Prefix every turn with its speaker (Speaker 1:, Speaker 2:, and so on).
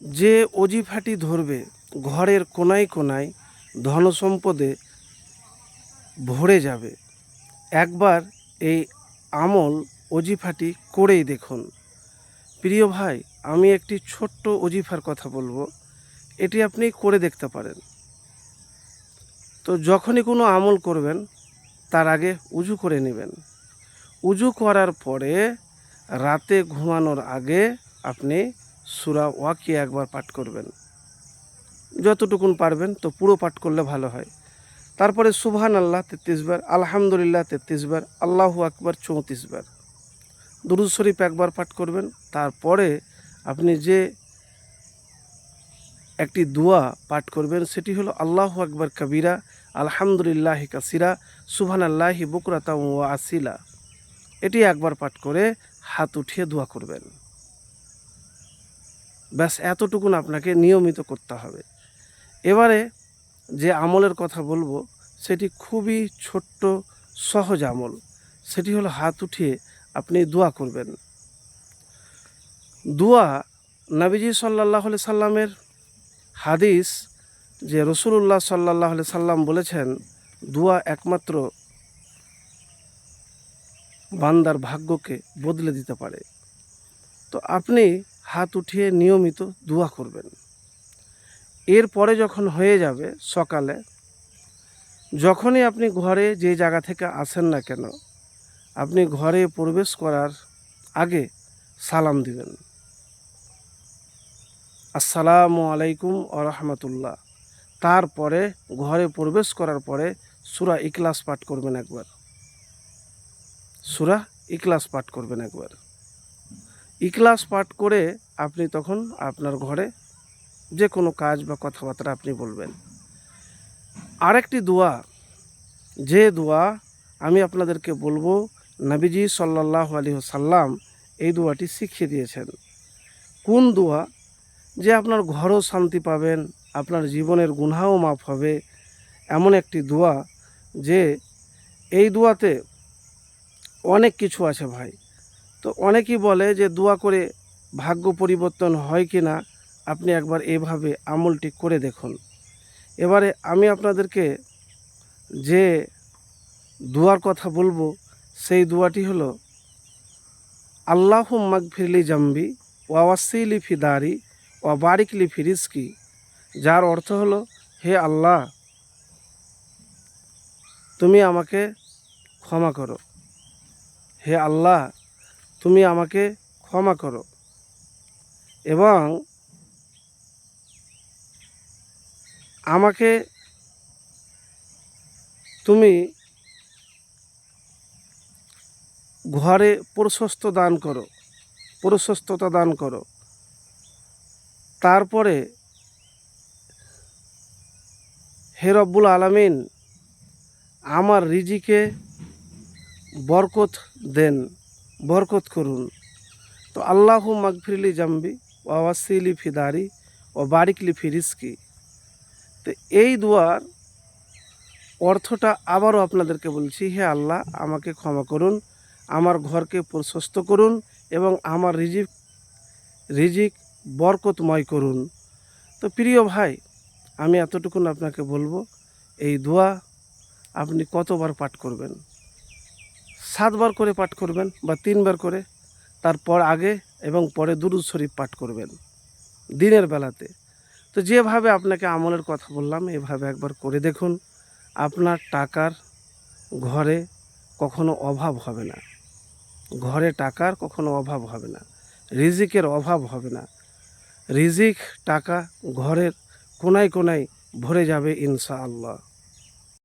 Speaker 1: যে অজিফাটি ধরবে ঘরের কোনায় কোনায় ধনসম্পদে ভরে যাবে। একবার এই আমল অজিফাটি করেই দেখুন। প্রিয় ভাই, আমি একটি ছোট্ট অজিফার কথা বলব। এটি আপনি করে দেখতে পারেন। তো যখনই কোনো আমল করবেন, তার আগে উজু করে নেবেন। উজু করার পরে রাতে ঘুমানোর আগে আপনি সুরা ওয়াকি একবার পাঠ করবেন। যতটুকুন পারবেন তো পুরো পাঠ করলে ভালো হয়। তারপরে সুবহান আল্লাহ তেত্রিশ বার, আলহামদুলিল্লাহ তেত্রিশ বার, আল্লাহু আকবার চৌত্রিশ বার। দুরুদ শরীফ একবার পাঠ করবেন, তারপরে আপনি যে একটি দোয়া পাঠ করবেন সেটি হলো আল্লাহু আকবার কবিরা, আলহামদুলিল্লাহ কাসিরা সুবহান আল্লাহি বুকরাতা ওয়া আসিলা। এটি একবার পাঠ করে হাত উঠিয়ে দোয়া করবেন। ব্যাস, এতটুকুন আপনাকে নিয়মিত করতে হবে। এবারে যে আমলের কথা বলব, সেটি খুবই ছোট্ট, সহজ আমল। সেটি হলো হাত উঠিয়ে আপনি দোয়া করবেন। দোয়া নাবিজি সাল্লাহ সাল্লামের হাদিস যে রসুল্লাহ সাল্লাহ সাল্লাম বলেছেন, দোয়া একমাত্র বান্দার ভাগ্যকে বদলে দিতে পারে। তো আপনি হাত উঠিয়ে নিয়মিত দোয়া করবেন। এরপরে যখন হয়ে যাবে সকালে, যখনই আপনি ঘরে যে জায়গা থেকে আসেন না কেন, আপনি ঘরে প্রবেশ করার আগে সালাম দিবেন। আসসালামু আলাইকুম আ রহমতুল্লাহ। তারপরে ঘরে প্রবেশ করার পরে সুরা ইকলাস পাঠ করবেন একবার। সুরা ইকলাস পাঠ করবেন একবার। ইকলাস পাঠ করে আপনি তখন আপনার ঘরে যে কোনো কাজ বা কথাবার্তা আপনি বলবেন। আরেকটি দোয়া, যে দোয়া আমি আপনাদেরকে বলব, নবীজি সাল্লাহ আলী সাল্লাম এই দোয়াটি শিখিয়ে দিয়েছেন। কোন দোয়া? যে আপনার ঘরও শান্তি পাবেন, আপনার জীবনের গুনাও মাফ হবে, এমন একটি দোয়া যে এই দোয়াতে অনেক কিছু আছে ভাই। তো অনেকেই বলে যে দোয়া করে ভাগ্য পরিবর্তন হয় কি না, আপনি একবার এভাবে আমলটি করে দেখুন। এবারে আমি আপনাদেরকে যে দোয়ার কথা বলব, সেই দোয়াটি হলো, আল্লাহ মাগফিরলি জাম্বি ওয়াসিলি ফি দারি ওয়া বারিকলি ফিরিসকি যার অর্থ হলো, হে আল্লাহ, তুমি আমাকে ক্ষমা করো। হে আল্লাহ তুমি আমাকে ক্ষমা করো। এবং আমাকে তুমি ঘরে প্রশস্ত দান করো, প্রশস্ততা দান করো। তারপরে হে রব্বুল আলামিন, আমার রিজিকে বরকত দেন। বরকত করুন। তো আল্লাহ মাগফিরলি জাম্বি ওয়াসিলি ফিদারি ও বারিকলি ফিরিসকি তো এই দুয়ার অর্থটা আবারও আপনাদেরকে বলছি, হে আল্লাহ, আমাকে ক্ষমা করুন, আমার ঘরকে প্রশস্ত করুন, এবং আমার রিজিক রিজিক বরকতময় করুন। তো প্রিয় ভাই, আমি এতটুকুন আপনাকে বলব, এই দোয়া আপনি কতবার পাঠ করবেন? সাতবার করে পাঠ করবেন বা তিনবার করে, তারপর আগে এবং পরে দুরুদ শরীফ পাঠ করবেন দিনের বেলাতে। তো যেভাবে আপনাকে আমলের কথা বললাম, এভাবে একবার করে দেখুন, আপনার টাকার ঘরে কখনো অভাব হবে না। ঘরে টাকার কখনো অভাব হবে না। রিজিকের অভাব হবে না। রিজিক, টাকা ঘরের কোনায় কোনায় ভরে যাবে ইনশা আল্লাহ